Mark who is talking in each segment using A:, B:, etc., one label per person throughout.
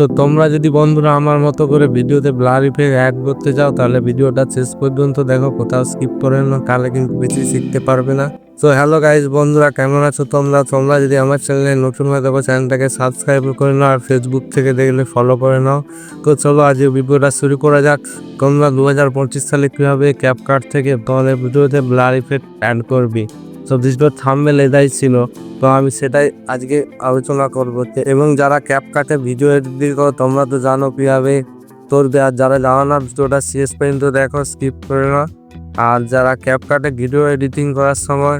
A: তো তোমরা যদি বন্ধুরা আমার মতো করে ভিডিওতে ব্লার ইফেক্ট অ্যাড করতে চাও তাহলে ভিডিওটা শেষ পর্যন্ত দেখো, কোথাও স্কিপ করে না তাহলে কিন্তু বেশি শিখতে পারবে না। তো হ্যালো গাইজ বন্ধুরা কেমন আছো তোমরা? তোমরা যদি আমার চ্যানেলে নতুন হয়ে থাকো চ্যানেলটাকে সাবস্ক্রাইব করে নাও, আর ফেসবুক থেকে দেখলে ফলো করে নাও। তো চলো আজ ভিডিওটা শুরু করা যাক। তোমরা দু হাজার পঁচিশ সালে কীভাবে ক্যাপকার্ট থেকে তোমাদের ভিডিওতে ব্লার ইফেক্ট অ্যাড করবি? ভিডিওর থাম্বেল এটাই ছিল। তো আমি সেটাই আজকে আলোচনা করব। এবং যারা ক্যাপ কাটে ভিডিও এডিট করো, তোমরা তো জানো কীভাবে করবে আর যারা জানো না, ভিডিওটা শেষ পর্যন্ত দেখো স্কিপ করে না আর যারা ক্যাপ কাটে ভিডিও এডিটিং করার সময়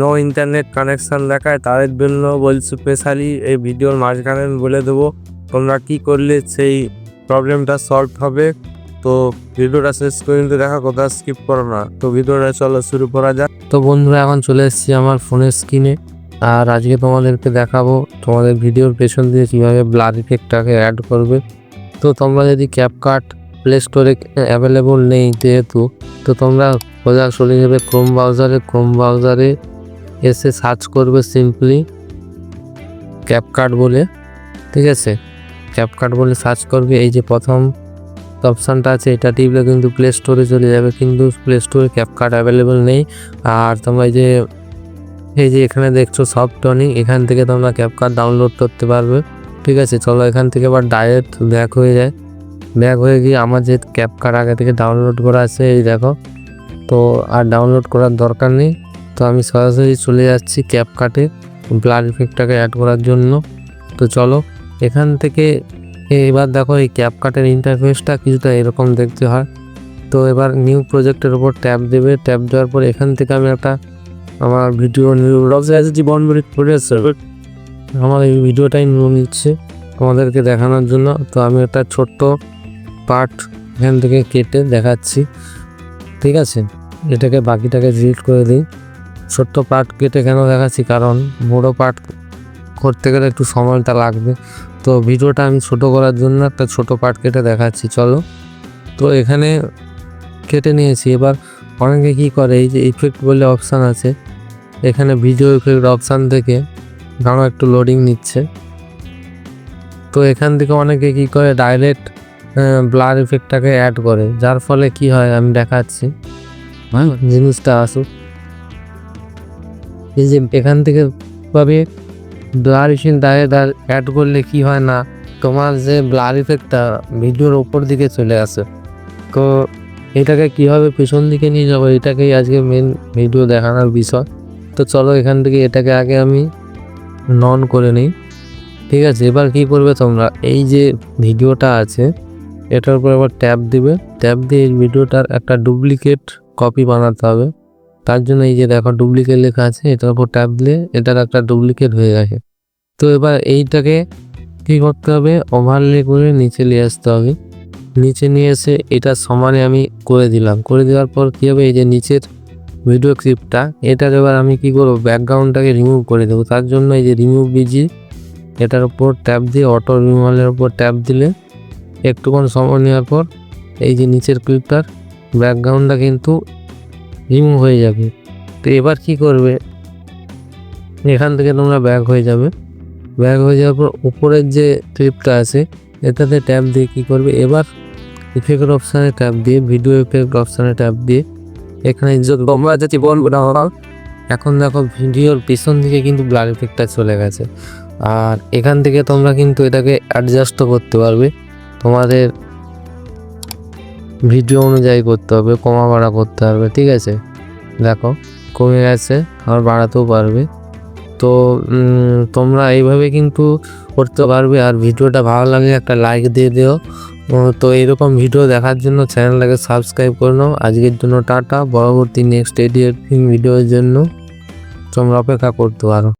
A: নো ইন্টারনেট কানেকশান দেখায়, তাদের জন্য বলছি স্পেশালি এই ভিডিওর মাঝখানে বলে দেবো, তোমরা কি করলে সেই প্রবলেমটা সলভ হবে। তো ভিডিওটা শেষ পর্যন্ত দেখা কথা স্কিপ করো না। তো ভিডিওটা চলো শুরু করা যাক। তো বন্ধুরা, এখন চলে এসেছি আমার ফোনের স্ক্রিনে আর আজকে তোমাদেরকে দেখাবো তোমাদের ভিডিওর পেছন দিয়ে কীভাবে ব্লার ইফেক্টটাকে অ্যাড করবে। তো তোমরা যদি ক্যাপকাট প্লে স্টোরে অ্যাভেলেবল নেই যেহেতু, তো তোমরা সোজা চলে যাবে ক্রোম ব্রাউজারে ক্রোম ব্রাউজারে এসে সার্চ করবে সিম্পলি ক্যাপকাট বলে। ঠিক আছে? ক্যাপকাট বলে সার্চ করবে। এই যে প্রথম অপশানটা আছে, এটা টিপলে কিন্তু প্লে স্টোরে চলে যাবে, কিন্তু প্লে স্টোরে ক্যাপকাট অ্যাভেলেবেল নেই। আর তোমরা এই যে এই যে এখানে দেখছ সফট টনিং এখান থেকে তোমরা ক্যাপকাট ডাউনলোড করতে পারবে। ঠিক আছে, চলো এখান থেকে আবার ডাইরেক্ট ব্যাক হয়ে যায়। ব্যাক হয়ে গিয়ে আমার যে ক্যাপকাট আগে থেকে ডাউনলোড করা আছে, এই দেখো। তো আর ডাউনলোড করার দরকার নেই। তো আমি সরাসরি চলে যাচ্ছি ক্যাপকাটে ব্লাড ইফেক্টটাকে অ্যাড করার জন্য। তো চলো, এখান থেকে এবার দেখো এই ক্যাপকাটের ইন্টারফেসটা কিছুটা এরকম দেখতে হয়। তো এবার নিউ প্রজেক্টের উপর ট্যাপ দেবে। ট্যাপ দেওয়ার পর এখান থেকে আমি একটা আমার ভিডিও জীবন আমার এই ভিডিওটাই নিচ্ছে তোমাদেরকে দেখানোর জন্য। তো আমি একটা ছোট্ট পার্ট এখান থেকে কেটে দেখাচ্ছি। ঠিক আছে? এটাকে বাকিটাকে ডিলিট করে দিই। ছোট্ট পার্ট কেটে কেন দেখাচ্ছি? কারণ বড়ো পার্ট করতে গেলে একটু সময়টা লাগবে। তো ভিডিওটা আমি ছোট করার জন্য একটা ছোট পার্ট কেটে দেখাচ্ছি চলো। তো এখানে কেটে নিয়েছি। এবার অনেকে কী করে এই যে ইফেক্ট বলে অপশান আছে এখানে ভিডিও ইফেক্ট অপশান থেকে গানও একটু লোডিং নিচ্ছে। তো এখান থেকে অনেকে কী করে ডাইরেক্ট ব্লার ইফেক্টটাকে অ্যাড করে। যার ফলে কি হয় আমি দেখাচ্ছি। জিনিসটা আসুক। এই যে এখান থেকে পাবে ব্লার ইফেক্ট ডাইরেক্ট অ্যাড করলে কি হয় না? তোমার যে ব্লার ইফেক্টটা ভিডিওর ওপর দিকে চলে আসে। তো এটাকে কীভাবে পেছন দিকে নিয়ে যাব এটাকেই আজকে মেন ভিডিও দেখানোর বিষয়। তো চলো এখান থেকে এটাকে আগে আমি নন করে নিই। ঠিক আছে, এবার কি করবে তোমরা? এই যে ভিডিওটা আছে, এটার উপর এবার ট্যাব দিবে। ট্যাব দিয়ে এই ভিডিওটার একটা ডুপ্লিকেট কপি বানাতে হবে। তার জন্য এই যে দেখো ডুপ্লিকেট লেখা আছে, এটার উপর ট্যাব দিলে এটার একটা ডুপ্লিকেট হয়ে গেছে। তো এবার এইটাকে কী করতে হবে? ওভারলে করে নিচে নিয়ে আসতে হবে। নিচে নিয়ে এসে এটা সমানে আমি করে দিলাম। করে দেওয়ার পর কী হবে? এই যে নিচের ভিডিও ক্লিপটা এটার এবার আমি কি করব? ব্যাকগ্রাউন্ডটাকে রিমুভ করে দেবো। তার জন্য এই যে রিমুভ বিজি এটার উপর ট্যাপ দিয়ে অটো রিমুভালের উপর ট্যাপ দিলে একটুক্ষণ সময় নেওয়ার পর এই যে নিচের ক্লিপটার ব্যাকগ্রাউন্ডটা কিন্তু রিমুভ হয়ে যাবে। তো এবার কি করবে? এখান থেকে তোমরা ব্যাক হয়ে যাবে। ব্যাক হয়ে যাওয়ার পর উপরের যে ক্লিপটা আছে, এটাতে ট্যাপ দিয়ে কি করবে? এবার ইফেক্ট অপশানে ট্যাপ দিয়ে ভিডিও ইফেক্ট অপশানে ট্যাপ দিয়ে, এখানে যদি বলব না এখন দেখো ভিডিওর পিছন দিকে কিন্তু ব্লার ইফেক্টটা চলে গেছে। আর এখান থেকে তোমরা কিন্তু এটাকে অ্যাডজাস্টও করতে পারবে। তোমাদের ভিডিও অনুযায়ী করতে হবে, কমা বাড়া করতে পারবে ঠিক আছে? দেখো, কমে গেছে আর বাড়াতেও পারবে। তো তোমরা এইভাবে কিন্তু করতে পারবে। আর ভিডিওটা ভালো লাগলে একটা লাইক দিয়ে দিও। তো এরকম ভিডিও দেখার জন্য চ্যানেলটাকে সাবস্ক্রাইব করে নাও। আজকের জন্য টাটা। পরবর্তী নেক্সট এডিটিং ভিডিওর জন্য তোমরা অপেক্ষা করতে পারো।